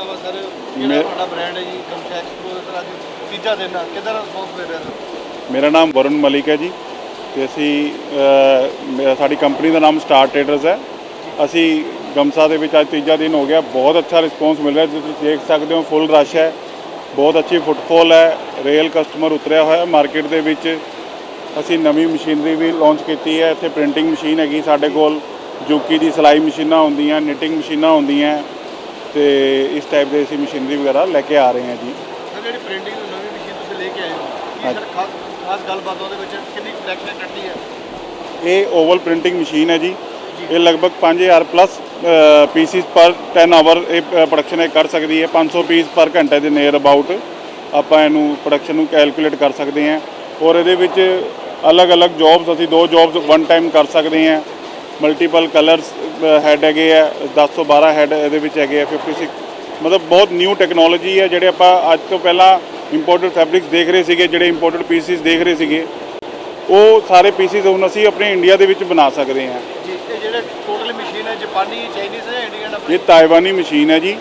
ਚੁੱਕਾ ਵਾ ਸਰ? ਕਿਹੜਾ ਮੈਂ- ਤੁਹਾਡਾ ਬ੍ਰਾਂਡ ਹੈ ਜੀ? ਗਮਸ਼ਾ ਐਕਸਪ੍ਰੋ ਦਾ ਸਰ ਅੱਜ ਤੀਜਾ ਦਿਨ ਆ ਕਿਦਾਂ ਰਿਸਪੌਂਸ ਮਿਲ ਰਿਹਾ ਸਰ? ਮੇਰਾ ਨਾਮ ਵਰੁਣ ਮਲਿਕ ਹੈ ਜੀ। ਤੇ ਅਸੀਂ ਸਾਡੀ ਕੰਪਨੀ ਦਾ ਨਾਮ ਸਟਾਰ ਟ੍ਰੇਡਰਸ ਹੈ। ਅਸੀਂ ਗਮਸਾ ਦੇ ਵਿੱਚ ਅੱਜ ਤੀਜਾ ਦਿਨ ਹੋ ਗਿਆ। ਬਹੁਤ ਅੱਛਾ ਰਿਸਪੌਂਸ ਮਿਲ ਰਿਹਾ। ਤੁਸੀਂ ਦੇਖ ਸਕਦੇ ਹੋ ਫੁੱਲ ਰਸ਼ ਹੈ। ਬਹੁਤ ਅੱਛੀ ਫੁੱਟਫਾਲ ਹੈ। ਰੇਲ ਕਸਟਮਰ ਉਤਰਿਆ ਹੋਇਆ ਮਾਰਕੀਟ ਦੇ ਵਿੱਚ। ਅਸੀਂ ਨਵੀਂ ਮਸ਼ੀਨਰੀ ਵੀ ਲਾਂਚ ਕੀਤੀ ਹੈ। ਇੱਥੇ ਪ੍ਰਿੰਟਿੰਗ ਮਸ਼ੀਨ ਹੈਗੀ ਸਾਡੇ ਕੋਲ। ਜੁਕੀ ਦੀ ਸਿਲਾਈ ਮਸ਼ੀਨਾਂ ਹੁੰਦੀਆਂ ਨਿਟਿੰਗ ਮਸ਼ੀਨਾਂ ਹੁੰਦੀਆਂ। ਤੇ ਇਸ ਟਾਈਪ ਦੇ ਅਸੀਂ ਮਸ਼ੀਨਰੀ ਵਗੈਰਾ ਲੈ ਕੇ ਆ ਰਹੇ ਹਾਂ ਜੀ। ਸਰ ਜਿਹੜੀ ਪ੍ਰਿੰਟਿੰਗ ਦੀ ਨਵੀਂ ਮਸ਼ੀਨ ਤੁਸੀਂ ਲੈ ਕੇ ਆਏ ਹੋ ਕੀ ਹਾਂਜੀ। ਸਰ ਖਾਸ ਖਾਸ ਗੱਲਬਾਤ ਉਹਦੇ ਵਿੱਚ ਕਿੰਨੀ ਫਲੈਕਸ਼ਨ ਕੱਟੀ ਹੈ? ਇਹ ਓਵਲ ਪ੍ਰਿੰਟਿੰਗ ਮਸ਼ੀਨ ਹੈ ਜੀ। ਇਹ ਲਗਭਗ 5000 ਪਲੱਸ ਪੀਸਿਸ ਪਰ 10 ਆਵਰ ਇਹ ਪ੍ਰੋਡਕਸ਼ਨ ਇਹ ਕਰ ਸਕਦੀ ਹੈ। 500 ਪੀਸ ਪਰ ਘੰਟੇ ਦੇ ਨੀਅਰ ਅਬਾਊਟ ਆਪਾਂ ਇਹਨੂੰ ਪ੍ਰੋਡਕਸ਼ਨ ਨੂੰ ਕੈਲਕੂਲੇਟ ਕਰ ਸਕਦੇ ਹਾਂ। ਔਰ ਇਹਦੇ ਵਿੱਚ ਅਲੱਗ-ਅਲੱਗ ਜੌਬਸ ਅਸੀਂ ਦੋ ਜੌਬਸ ਵਨ ਟਾਈਮ ਕਰ ਸਕਦੇ ਹਾਂ। ਮਲਟੀਪਲ ਕਲਰਸ ਹੈਡ ਹੈਗੇ ਆ 10 ਤੋਂ 12 ਹੈਡ ਇਹਦੇ ਵਿੱਚ ਹੈਗੇ ਆ 56 ਮਤਲਬ ਬਹੁਤ ਨਿਊ ਟੈਕਨੋਲੋਜੀ ਹੈ ਜਿਹੜੇ ਆਪਾਂ ਅੱਜ ਤੋਂ ਪਹਿਲਾਂ ਇੰਪੋਰਟਡ ਫੈਬਰਿਕਸ ਦੇਖ ਰਹੇ ਸੀਗੇ ਜਿਹੜੇ ਇੰਪੋਰਟਡ ਪੀਸਿਸ ਦੇਖ ਰਹੇ ਸੀਗੇ। ਉਹ ਸਾਰੇ ਪੀਸਿਸ ਹੁਣ ਅਸੀਂ ਆਪਣੇ ਇੰਡੀਆ ਦੇ ਵਿੱਚ ਬਣਾ ਸਕਦੇ ਹਾਂ। ਜੀ ਇਹ ਜਿਹੜੇ ਟੋਟਲ ਮਸ਼ੀਨ ਹੈ ਜਾਪਾਨੀ ਚਾਈਨੀਜ਼ ਹੈ ਇੰਡੀਅਨ ਇਹ ਆਪਣੀ ਤਾਇਵਾਨੀ ਮਸ਼ੀਨ ਹੈ ਜੀ।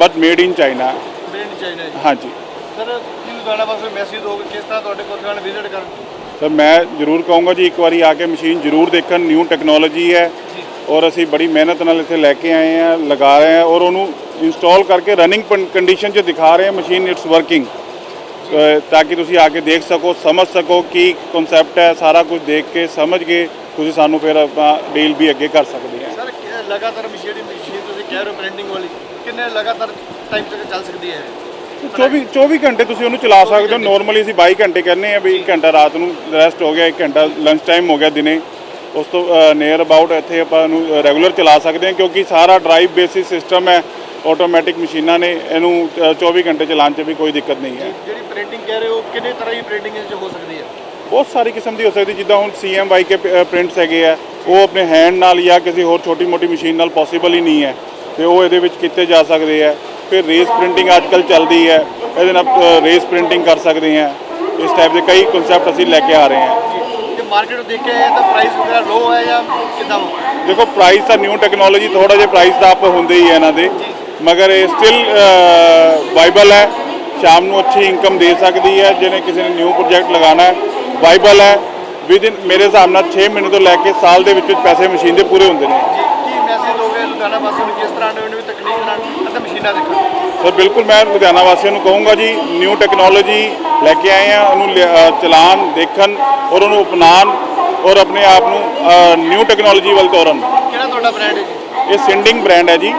But made in China made in China ਹਾਂਜੀ। ਸਰ ਕੀ ਲੁਧਿਆਣਾ ਵਾਸਤੇ ਮੈਸੇਜ ਦੋਗੇ ਕਿਸ ਤਰ੍ਹਾਂ ਤੁਹਾਡੇ ਕੋਲ ਵਿਜ਼ਿਟ ਕਰਨ? ਸਰ ਮੈਂ ਜ਼ਰੂਰ ਕਹੂੰਗਾ ਜੀ ਇੱਕ ਵਾਰੀ ਆ ਕੇ ਮਸ਼ੀਨ ਜ਼ਰੂਰ ਦੇਖਣ ਨਿਊ ਟੈਕਨੋਲੋਜੀ ਹੈ ਔਰ ਅਸੀਂ ਬੜੀ ਮਿਹਨਤ ਨਾਲ ਇੱਥੇ ਲੈ ਕੇ ਆਏ ਹਾਂ ਲਗਾ ਰਹੇ ਹਾਂ ਔਰ ਉਹਨੂੰ ਇੰਸਟਾਲ ਕਰਕੇ ਰਨਿੰਗ ਕੰਡੀਸ਼ਨ 'ਚ ਦਿਖਾ ਰਹੇ ਹਾਂ ਮਸ਼ੀਨ ਇਟਸ ਵਰਕਿੰਗ ਤਾਂ ਕਿ ਤੁਸੀਂ ਆ ਕੇ ਦੇਖ ਸਕੋ ਸਮਝ ਸਕੋ ਕੀ ਕਨਸੈਪਟ ਹੈ ਸਾਰਾ ਕੁਝ ਦੇਖ ਕੇ ਸਮਝ ਕੇ ਤੁਸੀਂ ਸਾਨੂੰ ਫਿਰ ਆਪਾਂ ਡੀਲ ਵੀ ਅੱਗੇ ਕਰ ਸਕਦੇ ਹਾਂ। ਸਰ ਲਗਾਤਾਰ ਮਸ਼ੀਨ ਮਸ਼ੀਨ ਤੁਸੀਂ ਕਹਿ ਰਹੇ ਹੋ ਪ੍ਰਿੰਟਿੰਗ ਵਾਲੀ ਕਿੰਨੇ ਲਗਾਤਾਰ ਟਾਈਮ ਤੱਕ ਚੱਲ ਸਕਦੀ ਹੈ? 24 24 ਘੰਟੇ ਤੁਸੀਂ ਉਹਨੂੰ ਚਲਾ ਸਕਦੇ ਹੋ। ਨਾਰਮਲੀ ਅਸੀਂ 22 ਘੰਟੇ ਕਹਿੰਦੇ ਆ ਵੀ 1 ਘੰਟਾ ਰਾਤ ਨੂੰ ਰੈਸਟ ਹੋ ਗਿਆ 1 ਘੰਟਾ ਲੰਚ ਟਾਈਮ ਹੋ ਗਿਆ ਦਿਨੇ। ਉਸ ਤੋਂ ਨੀਅਰ ਅਬਾਊਟ ਇੱਥੇ ਆਪਾਂ ਨੂੰ ਰੈਗੂਲਰ ਚਲਾ ਸਕਦੇ ਹਾਂ ਕਿਉਂਕਿ ਸਾਰਾ ਡਰਾਈਵ ਬੇਸਿਸ ਸਿਸਟਮ ਹੈ ਆਟੋਮੈਟਿਕ ਮਸ਼ੀਨਾਂ ਨੇ ਇਹਨੂੰ ਅ, 24 ਘੰਟੇ ਚਲਾਉਣ 'ਚ ਵੀ ਕੋਈ ਦਿੱਕਤ ਨਹੀਂ ਹੈ। ਜਿਹੜੀ ਪ੍ਰਿੰਟਿੰਗ ਕਹਿ ਰਹੇ ਹੋ ਕਿੰਨੇ ਤਰ੍ਹਾਂ ਦੀ ਪ੍ਰਿੰਟਿੰਗ ਇਸ 'ਚ ਹੋ ਸਕਦੀ ਹੈ? ਬਹੁਤ ਸਾਰੀ ਕਿਸਮ ਦੀ ਹੋ ਸਕਦੀ ਜਿੱਦਾਂ ਹੁਣ ਸੀਐਮਵਾਈ ਕੇ ਪ੍ਰਿੰਟਸ ਹੈਗੇ ਆ ਉਹ ਆਪਣੇ ਹੈਂਡ ਨਾਲ ਜਾਂ ਕਿਸੇ ਹੋਰ ਛੋਟੀ ਮੋਟੀ ਮਸ਼ੀਨ ਨਾਲ ਪੋਸੀਬਲ ਹੀ ਨਹੀਂ ਹੈ। ਤੇ ਉਹ ਇਹਦੇ ਵਿੱਚ ਕੀਤੇ ਜਾ ਸਕਦੇ ਆ। ਫਿਰ ਰੇਸ ਪ੍ਰਿੰਟਿੰਗ ਅੱਜ ਕੱਲ੍ਹ ਚੱਲਦੀ ਹੈ। ਇਹਦੇ ਨਾਲ ਰੇਸ ਪ੍ਰਿੰਟਿੰਗ ਕਰ ਸਕਦੇ ਆ ਇਸ ਟਾਈਪ ਦੇ ਕਈ ਕਨਸੈਪਟ ਅਸੀਂ ਲੈ ਕੇ ਆ ਰਹੇ ਹਾਂ। ਜੇ ਮਾਰਕੀਟ ਨੂੰ ਦੇਖ ਕੇ ਆਏ ਤਾਂ ਪ੍ਰਾਈਸ ਵਗੈਰਾ ਲੋ ਹੈ ਜਾਂ ਕਿਦਾਂ ਦੇਖੋ ਪ੍ਰਾਈਸ ਤਾਂ ਨਿਊ ਟੈਕਨੋਲੋਜੀ ਥੋੜਾ ਜਿਹਾ ਪ੍ਰਾਈਸ ਦਾ ਅਪ ਹੁੰਦੇ ਹੀ ਹੈ ਇਹਨਾਂ ਦੇ। ਮਗਰ ਇਹ ਸਟਿਲ ਵਾਈਬਲ ਹੈ। ਸ਼ਾਮ ਨੂੰ ਅੱਛੀ ਇਨਕਮ ਦੇ ਸਕਦੀ ਹੈ ਜਿਹਨੇ ਕਿਸੇ ਨੇ ਨਿਊ ਪ੍ਰੋਜੈਕਟ ਲਗਾਉਣਾ ਹੈ। ਵਾਈਬਲ ਹੈ। ਵਿਦਿਨ ਮੇਰੇ ਹਿਸਾਬ ਨਾਲ 6 ਮਹੀਨੇ ਤੋਂ ਲੈ ਕੇ ਸਾਲ ਦੇ ਵਿੱਚ ਵਿੱਚ ਪੈਸੇ ਮਸ਼ੀਨ ਦੇ ਪੂਰੇ ਹੁੰਦੇ ਨੇ। ਕੀ ਮੈਸੇਜ ਦੋਗੇ ਲੁਧਿਆਣਾ ਵਾਸੀਆਂ ਨੂੰ? ਕਿਸ ਤਰ੍ਹਾਂ ਨਵੀਂ ਨਵੀਂ ਤਕਨੀਕ ਨਾਲ ਅਤੇ ਮਸ਼ੀਨਾਂ ਦੇਖਣ ਸਰ ਬਿਲਕੁਲ ਮੈਂ ਲੁਧਿਆਣਾ ਵਾਸੀਆਂ ਨੂੰ ਕਹੂੰਗਾ ਜੀ ਨਿਊ ਟੈਕਨੋਲੋਜੀ ਲੈ ਕੇ ਆਏ ਆ ਉਹਨੂੰ ਚਲਾਉਣ ਦੇਖਣ ਔਰ ਉਹਨੂੰ ਅਪਣਾਉਣ ਔਰ ਆਪਣੇ ਆਪ ਨੂੰ ਨਿਊ ਟੈਕਨੋਲੋਜੀ ਵੱਲ ਤੋਰਨ। ਕਿਹੜਾ ਤੁਹਾਡਾ ਬ੍ਰਾਂਡ ਹੈ ਜੀ? ਇਹ ਸਿੰਡਿੰਗ ਬ੍ਰਾਂਡ ਹੈ ਜੀ।